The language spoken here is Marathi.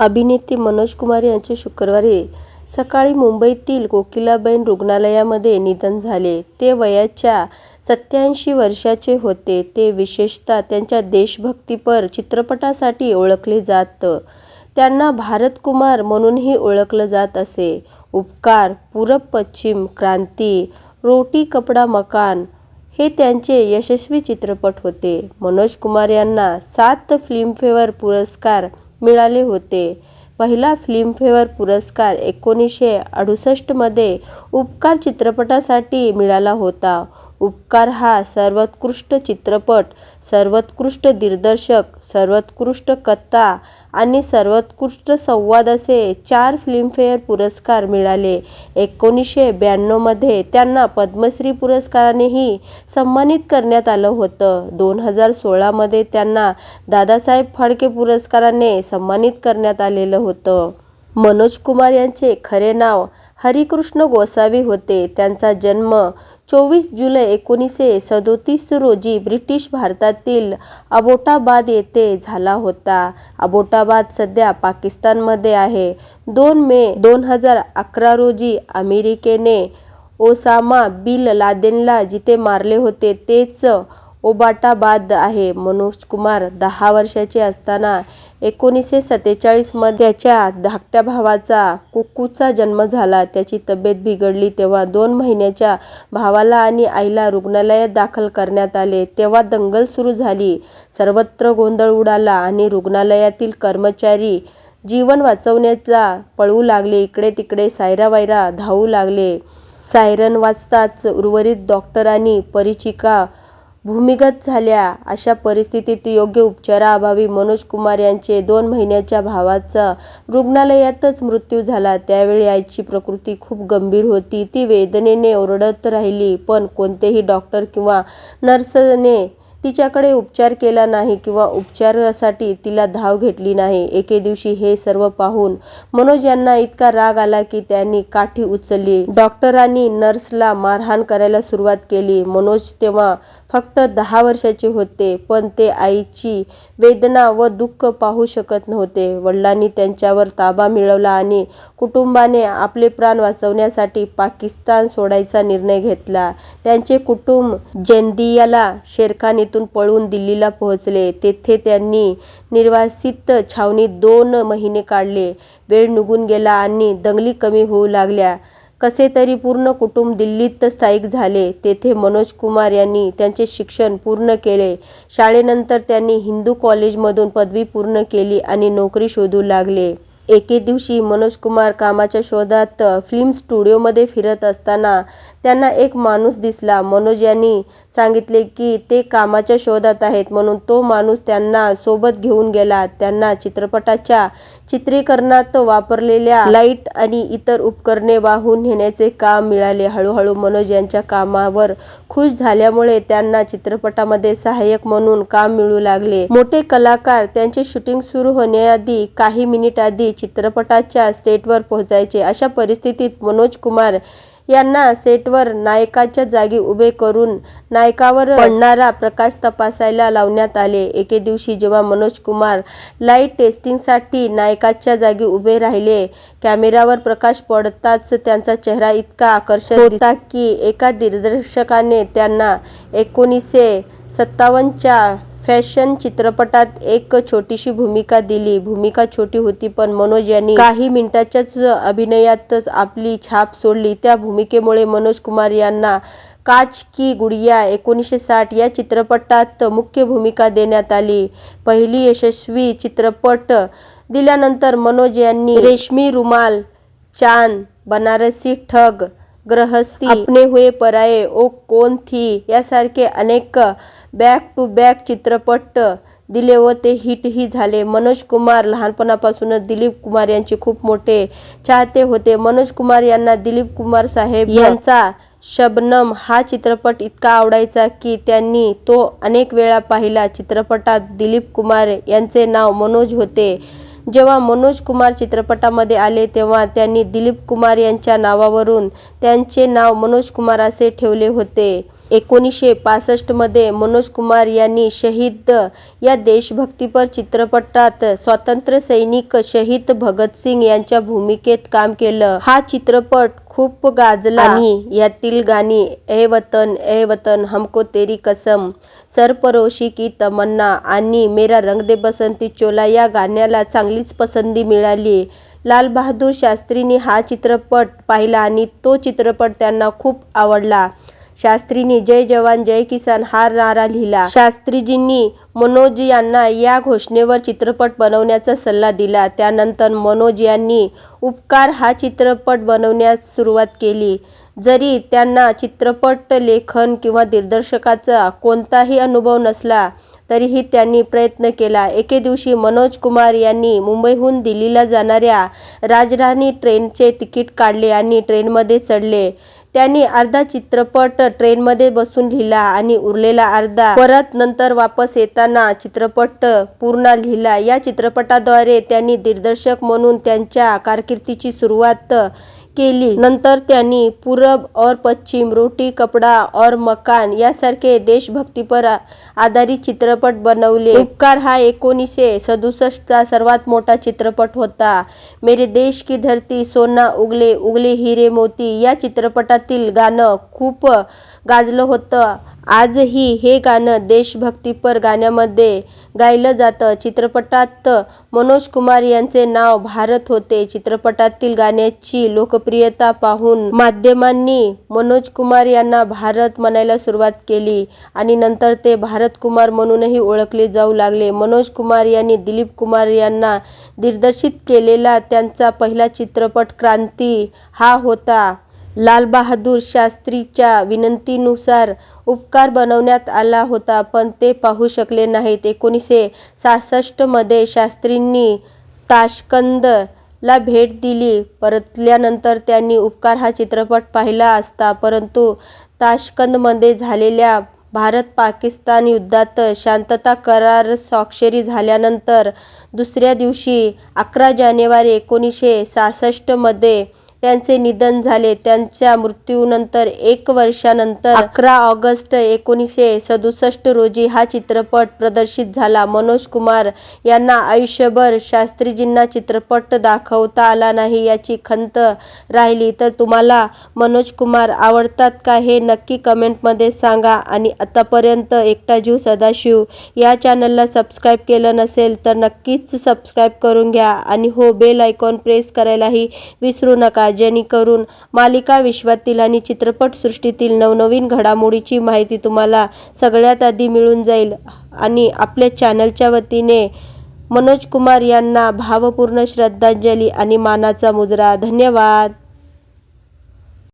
अभिनेते मनोज कुमार यांचे शुक्रवारी सकाळी मुंबईतील कोकिलाबेन रुग्णालयामध्ये निधन झाले. ते वयाच्या सत्याऐंशी वर्षाचे होते. ते विशेषतः त्यांच्या देशभक्तीपर चित्रपटासाठी ओळखले जात. त्यांना भारत कुमार म्हणूनही ओळखलं जात असे. उपकार, पूरब पश्चिम, क्रांती, रोटी कपडा मकान हे त्यांचे यशस्वी चित्रपट होते. मनोज कुमार यांना सात फिल्मफेअर पुरस्कार मिळाले होते. पहिला फिल्मफेअर पुरस्कार एकोणीसशे अडुसष्टमध्ये उपकार चित्रपटासाठी मिळाला होता. उपकार हा सर्वोत्कृष्ट चित्रपट, सर्वोत्कृष्ट दिग्दर्शक, सर्वोत्कृष्ट कथा आणि सर्वोत्कृष्ट संवाद असे चार फिल्मफेअर पुरस्कार मिळाले. एकोणीसशे ब्याण्णवमध्ये त्यांना पद्मश्री पुरस्कारानेही सन्मानित करण्यात आलं होतं. दोन हजार सोळामध्ये त्यांना दादासाहेब फाळके पुरस्काराने सन्मानित करण्यात आलेलं होतं. मनोज कुमार यांचे खरे नाव हरिकृष्ण गोसावी होते. त्यांचा जन्म चोवीस जुलै एकोणीसशे सदोतीस रोजी ब्रिटिश भारतातील अबोटाबाद येथे झाला होता. अबोटाबाद सध्या पाकिस्तानमध्ये आहे. दोन मे दोन हजार अकरा रोजी अमेरिकेने ओसामा बिल लादेनला जिथे मारले होते तेच ओबाटाबाद आहे. मनोज कुमार दहा वर्षाचे असताना एकोणीसशे सत्तेचाळीसमध्ये त्याच्या धाकट्या भावाचा कुकूचा जन्म झाला. त्याची तब्येत बिघडली तेव्हा दोन महिन्याच्या भावाला आणि आईला रुग्णालयात दाखल करण्यात आले. तेव्हा दंगल सुरू झाली. सर्वत्र गोंधळ उडाला आणि रुग्णालयातील कर्मचारी जीवन वाचवण्याला पळू लागले. इकडे-तिकडे सायरा वायरा धावू लागले. सायरन वाचताच उर्वरित डॉक्टर आणि भूमिगत झाल्या. अशा परिस्थितीत योग्य उपचाराअभावी मनोज कुमार यांचे दोन महिन्याच्या भावाचा रुग्णालयातच मृत्यू झाला. त्यावेळी आईची प्रकृती खूप गंभीर होती. ती वेदनेने ओरडत राहिली. पण कोणतेही डॉक्टर किंवा नर्सने तिच्याकडे उपचार केला नाही किंवा उपचारासाठी तिला धाव घेतली नाही. एके दिवशी हे सर्व पाहून मनोज यांना इतका राग आला की त्यांनी काठी उचलली. डॉक्टरांनी नर्सला मारहाण करायला सुरुवात केली. मनोज तेव्हा फक्त दहा वर्षाचे होते. पण ते आईची वेदना व दुःख पाहू शकत नव्हते. वडिलांनी त्यांच्यावर ताबा मिळवला आणि कुटुंबाने आपले प्राण वाचवण्यासाठी पाकिस्तान सोडायचा निर्णय घेतला. त्यांचे कुटुंब जैंतियाला शेरखान येथून पळून दिल्लीला पोहोचले. तेथे त्यांनी निर्वासित छावणीत दोन महिने काढले. वेळ निघून गेला आणि दंगली कमी होऊ लागल्या. कसेतरी पूर्ण कुटुंब दिल्लीत स्थायिक झाले. तेथे मनोज कुमार यांनी त्यांचे शिक्षण पूर्ण केले. शाळेनंतर त्यांनी हिंदू कॉलेजमधून पदवी पूर्ण केली आणि नोकरी शोधू लागले. एके दिवशी मनोज कुमार कामाच्या शोधात फिल्म स्टुडिओमध्ये फिरत असताना त्यांना एक माणूस दिसला. मनोज यांनी सांगितले की ते कामाच्या शोधात आहेत म्हणून तो माणूस त्यांना सोबत घेऊन गेला. त्यांना चित्रपटाच्या चित्रीकरणात वापरलेल्या लाइट आणि इतर उपकरणे वाहून नेण्याचे काम मिळाले. हळूहळू मनोज यांच्या कामावर खूश झाल्यामुळे त्यांना चित्रपटामध्ये सहाय्यक म्हणून काम मिळू लागले. मोठे कलाकार त्यांचे शूटिंग सुरू होण्याआधी काही मिनिट आधी चित्रपटाच्या सेटवर पोहोचायचे. अशा परिस्थितीत मनोज कुमार यांना सेटवर नायकाच्या जागी उभे करून नायकावर पडणारा प्रकाश तपासायला लावण्यात आले. एके दिवशी जेव्हा मनोज कुमार लाइट टेस्टिंगसाठी नायकाच्या जागी उभे राहिले, कॅमेऱ्यावर प्रकाश पडताच त्यांचा चेहरा इतका आकर्षक होता की एका दिग्दर्शकाने त्यांना एकोणीसशे सत्तावन्नच्या फॅशन चित्रपटात एक छोटीशी भूमिका दिली. भूमिका छोटी होती पण मनोज यांनी काही मिनिटाच्याच अभिनयातच आपली छाप सोडली. त्या भूमिकेमुळे मनोज कुमार यांना काच की गुडिया एकोणीसशे साठ या चित्रपटात मुख्य भूमिका देण्यात आली. पहिली यशस्वी चित्रपट दिल्यानंतर मनोज यांनी रेशमी रुमाल, चांद, बनारसी ठग, गृहस्थी, अपने हुए पराये, ओ कौन थी यासारखे अनेक बॅक टू बॅक चित्रपट दिले व ते हिटही झाले. मनोज कुमार लहानपणापासूनच दिलीप कुमार यांचे खूप मोठे चाहते होते. मनोज कुमार यांना दिलीप कुमारसाहेब यांचा शबनम हा चित्रपट इतका आवडायचा की त्यांनी तो अनेक वेळा पाहिला. चित्रपटात दिलीप कुमार यांचे नाव मनोज होते. जेव्हा मनोज कुमार चित्रपटामध्ये आले तेव्हा त्यांनी दिलीप कुमार यांच्या नावावरून त्यांचे नाव मनोज कुमार असे ठेवले होते. एकोणीसशे पासष्टमध्ये मनोज कुमार यांनी शहीद या देशभक्तीपर चित्रपटात स्वातंत्र्य सैनिक शहीद भगतसिंग यांच्या भूमिकेत काम केलं. हा चित्रपट खूप गाजला. आणि यातील गाणी ए वतन ए वतन हमको तेरी कसम सरपरोशी की तमन्ना आणि मेरा रंग दे बसंती चोला या गाण्याला चांगलीच पसंती मिळाली. लाल बहादूर शास्त्रींनी हा चित्रपट पाहिला आणि तो चित्रपट त्यांना खूप आवडला. शास्त्रींनी जय जवान जय किसान हा नारा लिहिला. शास्त्रीजींनी मनोज यांना या घोषणेवर चित्रपट बनवण्याचा सल्ला दिला. त्यानंतर मनोज यांनी उपकार हा चित्रपट बनवण्यास सुरुवात केली. जरी त्यांना चित्रपट लेखन किंवा दिग्दर्शकाचा कोणताही अनुभव नसला तरीही त्यांनी प्रयत्न केला. एके दिवशी मनोज कुमार यांनी मुंबईहून दिल्लीला जाणाऱ्या राजधानी ट्रेनचे तिकीट काढले आणि ट्रेनमध्ये चढले. त्यांनी अर्धा चित्रपट ट्रेनमध्ये बसून लिहिला आणि उरलेला अर्धा परत नंतर वापस येताना चित्रपट पूर्ण लिहिला. या चित्रपटाद्वारे त्यांनी दिग्दर्शक म्हणून त्यांच्या कारकिर्दीची सुरुवात केली. नंतर त्यांनी पूरब और पश्चिम रोटी कपडा और मकान यासारखे देशभक्तीपर आधारित चित्रपट बनवले. उपकार हा एकोणीसशे सदुसष्टचा सर्वात मोठा चित्रपट होता. मेरे देश की धरती सोना उगले उगले हिरे मोती या चित्रपटातील गाणं खूप गाजलं होतं. आजही हे गाणं देशभक्तीपर गाण्यामध्ये गायलं जातं. चित्रपटात मनोज कुमार यांचे नाव भारत होते. चित्रपटातील गाण्याची लोकप्रियता पाहून माध्यमांनी मनोज कुमार यांना भारत म्हणायला सुरुवात केली आणि नंतर ते भारत कुमार म्हणूनही ओळखले जाऊ लागले. मनोज कुमार यांनी दिलीप कुमार यांना दिग्दर्शित केलेला त्यांचा पहिला चित्रपट क्रांती हा होता. लालबहादूर शास्त्रीच्या विनंतीनुसार उपकार बनवण्यात आला होता पण ते पाहू शकले नाहीत. एकोणीसशे सहासष्टमध्ये शास्त्रींनी ताशकंद ला भेट दिली. परतल्यानंतर त्यांनी उपकार हा चित्रपट पाहिला असता परंतु ताशकंदमध्ये झालेल्या भारत पाकिस्तान युद्धात शांतता करार स्वाक्षरी झाल्यानंतर दुसऱ्या दिवशी अकरा जानेवारी एकोणीसशे सहासष्टमध्ये त्यांचे निधन झाले. त्यांच्या मृत्यूनंतर एक वर्षानंतर अकरा ऑगस्ट एकोणीसशे सदुसष्ट रोजी हा चित्रपट प्रदर्शित झाला. मनोज कुमार यांना आयुष्यभर शास्त्रीजींना चित्रपट दाखवता आला नाही याची खंत राहिली. तर तुम्हाला मनोज कुमार आवडतात का हे नक्की कमेंटमध्ये सांगा. आणि आतापर्यंत एकटा जीव सदाशिव या चॅनलला सबस्क्राईब केलं नसेल तर नक्कीच सबस्क्राईब करून घ्या. आणि हो बेल आयकॉन प्रेस करायलाही विसरू नका. जेणेकरून मालिका विश्वातील आणि चित्रपटसृष्टीतील नवनवीन घडामोडीची माहिती तुम्हाला सगळ्यात आधी मिळून जाईल. आणि आपल्या चॅनलच्या वतीने मनोज कुमार यांना भावपूर्ण श्रद्धांजली आणि मानाचा मुजरा. धन्यवाद.